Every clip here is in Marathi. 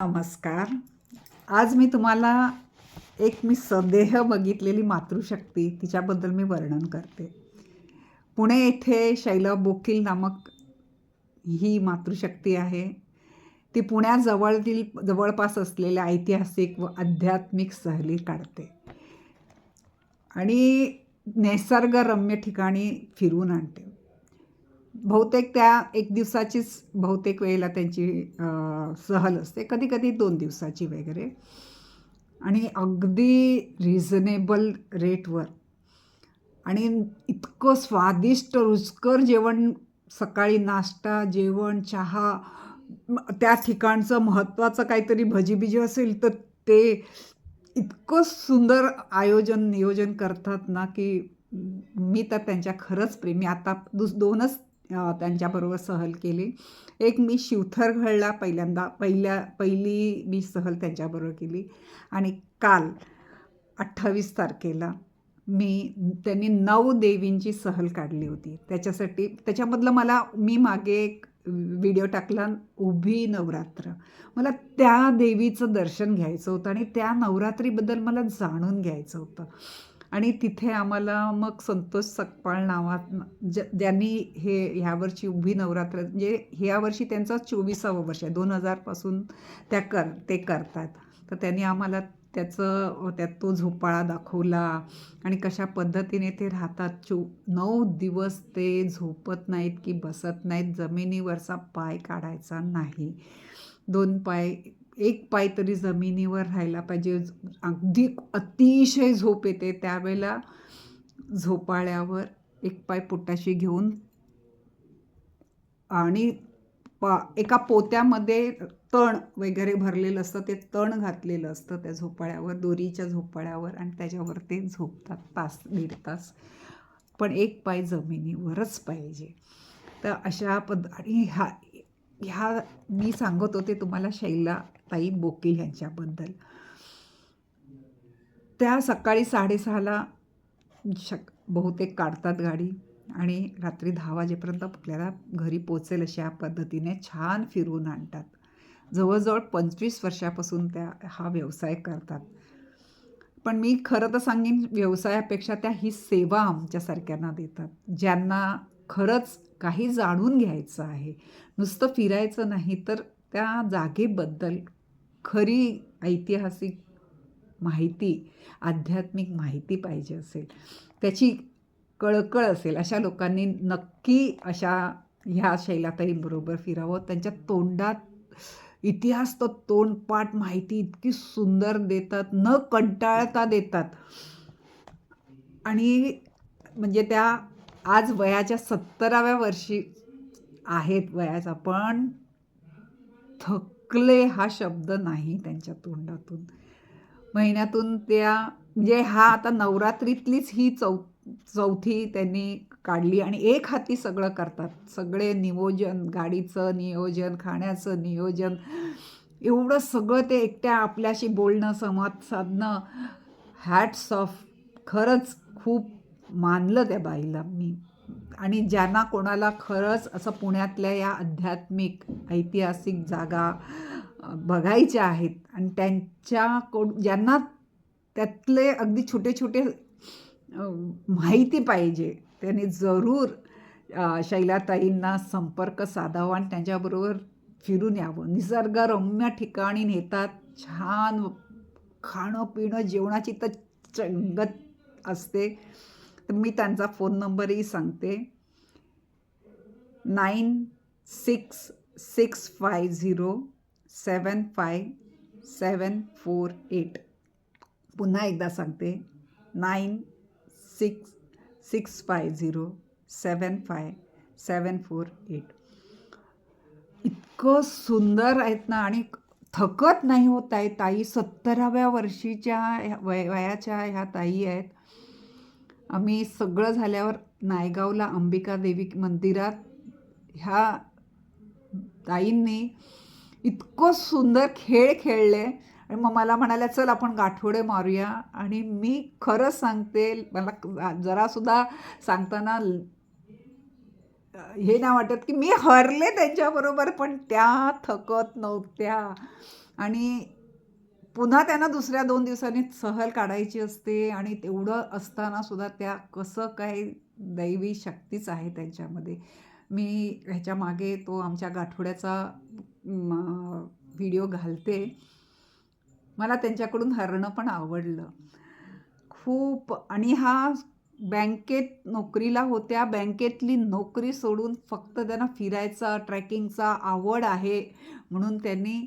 नमस्कार. आज मी तुम्हाला एक मी सदेह बघितलेली मातृशक्ती तिच्याबद्दल मी वर्णन करते. पुणे येथे शैला बोकील नामक ही मातृशक्ती आहे. ती पुण्याजवळील जवळपास असलेल्या ऐतिहासिक व आध्यात्मिक सहली काढते. आणि निसर्गरम्य ठिकाणी फिरून आणते. बहुतेक त्या एक दिवसाचीच बहुतेक वेळेला त्यांची सहल असते. कधी कधी दोन दिवसाची वगैरे. आणि अगदी रिझनेबल रेटवर आणि इतकं स्वादिष्ट रुचकर जेवण सकाळी नाश्ता जेवण चहा त्या ठिकाणचं महत्त्वाचं काहीतरी भजीबिजी असेल तर ते इतकं सुंदर आयोजन नियोजन करतात ना की मी तर त्यांच्या खरंच प्रेमी. आता दुस दोनच त्यांच्याबरोबर सहल केली. एक मी शिवथरगडला पहिल्यांदा पहिल्या पहिली मी सहल त्यांच्याबरोबर केली. आणि काल अठ्ठावीस तारखेला मी त्यांनी नऊ देवींची सहल काढली होती. त्याच्यासाठी त्याच्यामधलं मला मी मागे एक व्हिडिओ टाकला उभी नवरात्र. मला त्या देवीचं दर्शन घ्यायचं होतं आणि त्या नवरात्रीबद्दल मला जाणून घ्यायचं होतं. आणि तिथे आम्हाला मग संतोष सकपाळ नावात ज ज्यांनी हे ह्यावर्षी उभी नवरात्र म्हणजे ह्या वर्षी त्यांचं चोवीसावं वर्ष आहे. दोन हजारपासून त्या कर ते करतात. तर त्यांनी आम्हाला त्याचं त्यात तो झोपाळा दाखवला आणि कशा पद्धतीने ते राहतात. चो नऊ दिवस ते झोपत नाहीत की बसत नाहीत. जमिनीवरचा पाय काढायचा नाही. दोन पाय एक पाय तरी जमिनीवर राहायला पाहिजे. अगदी अतिशय झोप येते. त्यावेळेला झोपाळ्यावर एक पाय पोटाशी घेऊन आणि पा एका पोत्यामध्ये तण वगैरे भरलेलं असतं. ते तण घातलेलं असतं त्या झोपाळ्यावर दोरीच्या झोपाळ्यावर आणि त्याच्यावर ते झोपतात तास दीड तास. पण एक पाय जमिनीवरच पाहिजे. तर अशा पद आणि ह्या ह्या मी सांगत होते तुम्हाला शैला ताई बोकील यांच्याबद्दल. त्या सकाळी साडेसहाला शक बहुतेक काढतात गाडी आणि रात्री दहा वाजेपर्यंत आपल्याला घरी पोचेल अशा पद्धतीने छान फिरून आणतात. जवळजवळ पंचवीस वर्षापासून त्या हा व्यवसाय करतात. पण मी खरं तर सांगेन व्यवसायापेक्षा त्या ही सेवा आमच्यासारख्यांना देतात. ज्यांना खरंच काही जाणून घ्यायचं आहे. नुसतं फिरायचं नाही तर त्या जागेबद्दल खरी ऐतिहासिक माहिती आध्यात्मिक माहिती पाहिजे असेल. त्याची कळकळ असेल. अशा लोकांनी नक्की अशा ह्या शैलाताईंबरोबर फिरावं. त्यांच्या तोंडात इतिहास तो तोंडपाठ माहिती इतकी सुंदर देतात न कंटाळता देतात. आणि म्हणजे त्या आज वयाच्या सत्तराव्या वर्षी आहेत वयाचा पण थकले हा शब्द नाही त्यांच्या तोंडातून. महिन्यातून त्या म्हणजे हा आता नवरात्रीतलीच ही चौ चौथी त्यांनी काढली आणि एक हाती सगळं करतात. सगळे नियोजन गाडीचं नियोजन खाण्याचं नियोजन एवढं सगळं ते एकट्या आपल्याशी बोलणं संवाद साधणं हॅट्स ऑफ खरंच खूप मानलं त्या बाईला मी. आणि ज्यांना कोणाला खरंच असं पुण्यातल्या या आध्यात्मिक ऐतिहासिक जागा बघायच्या आहेत आणि त्यांच्या कोण ज्यांना त्यातले अगदी छोटे छोटे माहिती पाहिजे त्यांनी जरूर शैलाताईंना संपर्क साधावा आणि त्यांच्याबरोबर फिरून यावं. निसर्गरम्य ठिकाणी नेतात छान खाणं पिणं जेवणाची तर चंगत असते. तर मी त्यांचा फोन नंबरही सांगते. Nine six six five zero seven five seven four eight पुन्हा एकदा सांगते. Nine six six five zero seven five seven four eight इतकं सुंदर आहेत ना आणि थकत नाही होत आहे ताई. सत्तराव्या वर्षीच्या ह्या वय वयाच्या ह्या ताई आहेत. आम्ही सगळं झाल्यावर नायगावला अंबिका देवी मंदिरात ह्या ताईंनी इतकं सुंदर खेळ खेळले. आणि मग मला म्हणाल्या चल आपण गाठोडे मारूया. आणि मी खरंच सांगते मला जरासुद्धा सांगताना हे नाही वाटत की मी हरले त्यांच्याबरोबर पण त्या थकत नव्हत्या. आणि पुन्हा त्यांना दुसऱ्या दोन दिवसांनी सहल काढायची असते आणि तेवढं असताना सुद्धा त्या कसं काय दैवी शक्तीच आहे त्यांच्यामध्ये. मी ह्याच्या मागे तो आमच्या गाठोड्याचा व्हिडिओ घालते. मला त्यांच्याकडून हरणं पण आवडलं. खूप आणि हा बँकेत नोकरीला होत्या. बँकेतली नोकरी सोडून फक्त त्यांना फिरायचा ट्रॅकिंगचा आवड आहे म्हणून त्यांनी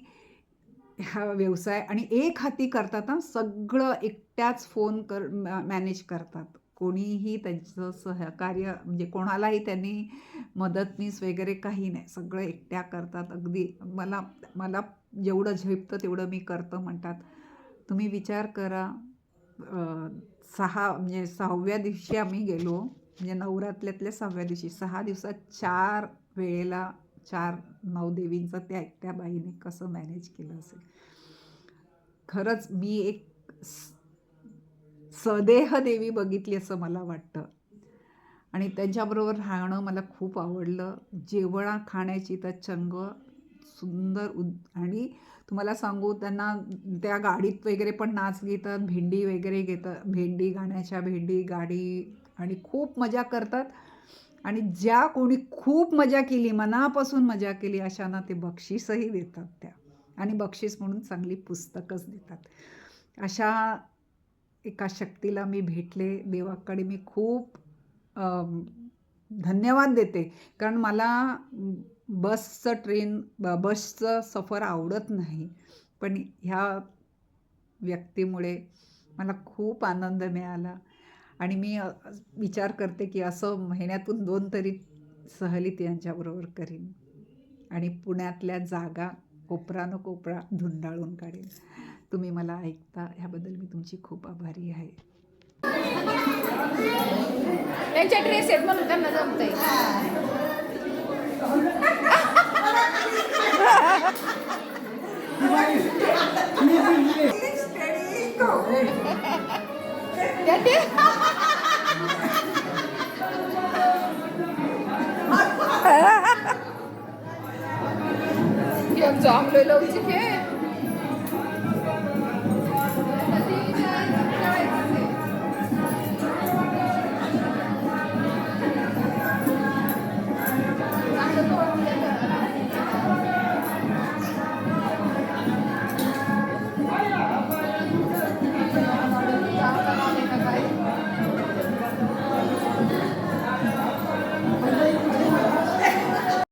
हा व्यवसाय आणि एक हाती करतात ना सगळं एकट्याच फोन कर मॅनेज करतात. कोणीही त्यांचं सहकार्य म्हणजे कोणालाही त्यांनी मदतनीस वगैरे काही नाही. सगळं एकट्या करतात. अगदी मला मला जेवढं झेपतं तेवढं मी करतं म्हणतात. तुम्ही विचार करा. सहा म्हणजे सहाव्या दिवशी आम्ही गेलो. म्हणजे नवरात्र्यातल्या सहाव्या दिवशी. सहा दिवसात चार वेळेला चार नवदेवींचं त्या एकट्या बाईने कसं मॅनेज केलं असेल? खरंच मी एक सदेह देवी बघितली असं मला वाटतं. आणि त्यांच्याबरोबर राहणं मला खूप आवडलं. जेवणा खाण्याची तर चंग सुंदर उद आणि तुम्हाला सांगू त्यांना त्या गाडीत वगैरे पण नाच घेतात भेंडी वगैरे घेतात भेंडी गाण्याच्या भेंडी गाडी आणि खूप मजा करतात. आणि ज्या कोणी खूप मजा केली मनापासून मजा केली अशांना ते बक्षीसही देतात त्या. आणि बक्षीस म्हणून चांगली पुस्तकच देतात. अशा एका शक्तीला मी भेटले. देवाकडे मी खूप धन्यवाद देते. कारण मला बसचं ट्रेन बसचं सफर आवडत नाही. पण ह्या व्यक्तीमुळे मला खूप आनंद मिळाला. आणि मी विचार करते की असं महिन्यातून दोन तरी सहलीत यांच्याबरोबर करीन आणि पुण्यातल्या जागा कोपरा कोपरा धुंडाळून काढेन. तुम्ही मला ऐकता ह्याबद्दल मी तुमची खूप आभारी आहे. त्यांच्या ड्रेस आहेत म्हणून त्यांना जमतंय. एक चांगलं लवचिक आहे